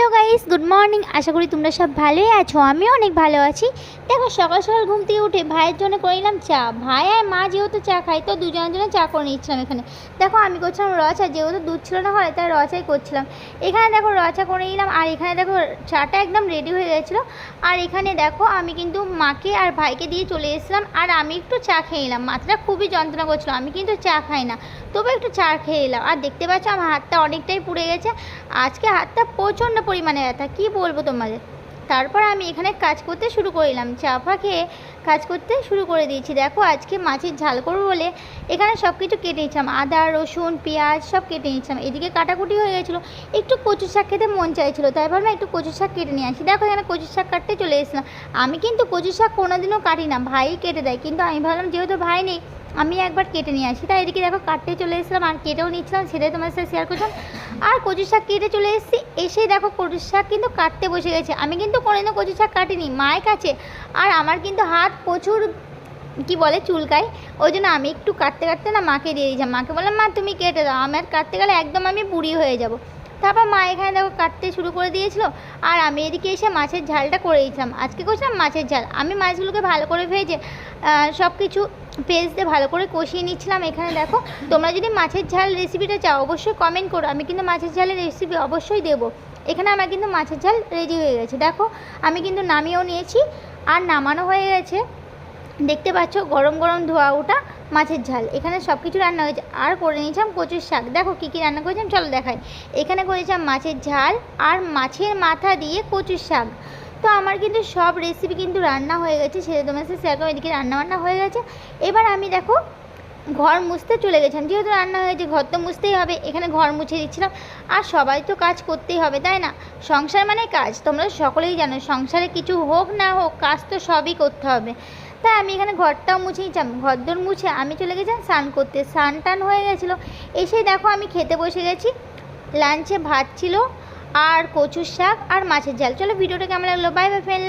Hello guys good morning আশা করি তোমরা সব ভালোই আছো, আমিও অনেক ভালো আছি। দেখো, সকাল সকাল ঘুম থেকে উঠে ভাইয়ের জন্য করে নিলাম চা। ভাই আর মা যেহেতু চা খায়, তো দুজনের জন্য চা করে নিচ্ছিলাম এখানে। দেখো, আমি করছিলাম রচা যেহেতু দুধ ছিল না ঘরে তাই রচাই করছিলাম। এখানে দেখো রচা করে নিলাম, আর এখানে দেখো, চাটা একদম রেডি হয়ে গেছিল। আর এখানে দেখো, আমি কিন্তু মাকে আর ভাইকে দিয়ে চলে এসেছিলাম, আর আমি একটু চা খেয়ে নিলাম। মাথাটা খুবই যন্ত্রণা করছিল, আমি কিন্তু চা খাই না। তবু একটু চা খেয়ে এলাম। আর দেখতে পাচ্ছ, আমার হাতটা অনেকটাই পুড়ে গেছে। আজকে হাতটা প্রচণ্ড পরিমাণে ব্যথা কী বলব তোমাদের? তারপর আমি এখানে কাজ করতে শুরু করলাম। চা ফা খেয়ে কাজ করতে শুরু করে দিয়েছি। দেখো, আজকে মাছের ঝাল করব বলে এখানে সব কিছু কেটে নিচ্ছিলাম। আদা, রসুন, পেঁয়াজ সব কেটে নিচ্ছিলাম। এদিকে কাটাকুটি হয়ে গেছিল। একটু কচু শাক খেতে মন চাইছিলো, তাই ভাবলাম একটু কচু শাক কেটে নিয়ে আসি। দেখো, এখানে কচু শাক কাটতে চলে এসেছিলাম। আমি কিন্তু কচু শাক কোনোদিনও কাটি না ভাই কেটে দেয়। কিন্তু আমি ভাবলাম, যেহেতু ভাই নেই আমি একবার কেটে নিয়ে আসি। তাই এদিকে দেখো, কাটতে চলে এসেছিলাম আর কেটেও নিচ্ছিলাম, সেটাই তোমার সাথে শেয়ার করছিলাম। আর কচু শাক কেটে চলে এসেছি, এসেই দেখো কচু শাক কিন্তু কাটতে বসে গেছে। আমি কিন্তু কোনোদিনও কচু শাক কাটিনি, মায়ের কাছে। আর আমার কিন্তু হাত প্রচুর, কি বলে, চুলকায়। ওই জন্য আমি একটু কাটতে কাটতে না মাকে দিয়ে দিয়েছিলাম। মাকে বললাম, মা, তুমি কেটে দাও, আমার কাটতে গেলে একদম আমি বুড়ি হয়ে যাব। তারপর মা এখানে দেখো কাটতে শুরু করে দিয়েছিল। আর আমি এদিকে এসে মাছের ঝালটা করে আজকে করছিলাম মাছের ঝাল। আমি মাছগুলোকে ভালো করে ভেজে সব কিছু পেস্ট ভালো করে কষিয়ে নিচ্ছিলাম এখানে দেখো। তোমরা যদি মাছের ঝাল রেসিপিটা চাও, অবশ্যই কমেন্ট করো। আমি কিন্তু মাছের ঝালের রেসিপি অবশ্যই দেবো। এখানে আমার কিন্তু মাছের ঝাল রেডি হয়ে গেছে। দেখো, আমি কিন্তু নামিয়েও নিয়েছি। আর নামানো হয়ে গেছে। দেখতে পাচ্ছ গরম গরম ধোয়া ওটা। মাছের ঝাল। এখানে সব কিছু রান্না হয়েছে। আর করে নিয়েছিলাম কচুর শাক। দেখো কী কী রান্না করেছিলাম, চলো দেখাই। এখানে করেছিলাম মাছের ঝাল আর মাছের মাথা দিয়ে কচুর শাক। তো আমার কিন্তু সব রেসিপি কিন্তু রান্না হয়ে গেছে। সেটা তোমার সাথে করো এদিকে রান্না বান্না হয়ে গেছে। এবার আমি দেখো ঘর মুছতে চলে গেছিলাম। যেহেতু রান্না হয়েছে, ঘর তো মুছতেই হবে। এখানে ঘর মুছে দিচ্ছিলাম। আর সবাই তো কাজ করতেই হবে, তাই না? সংসার মানে কাজ। তোমরা সকলেই জানো, সংসারে কিছু হোক না হোক, কাজ তো সবই করতে হবে। তাই আমি এখানে ঘরটাও মুছে নিচ্ছিলাম ঘরদোর মুছে আমি চলে গেছিলাম স্নান করতে। স্নান টান হয়ে গেছিল। এসে দেখো আমি খেতে বসে গেছি। লাঞ্চে ভাত ছিল আর কচুর শাক আর মাছের জাল চলো ভিডিওটা কেমন লাগল? Bye bye friend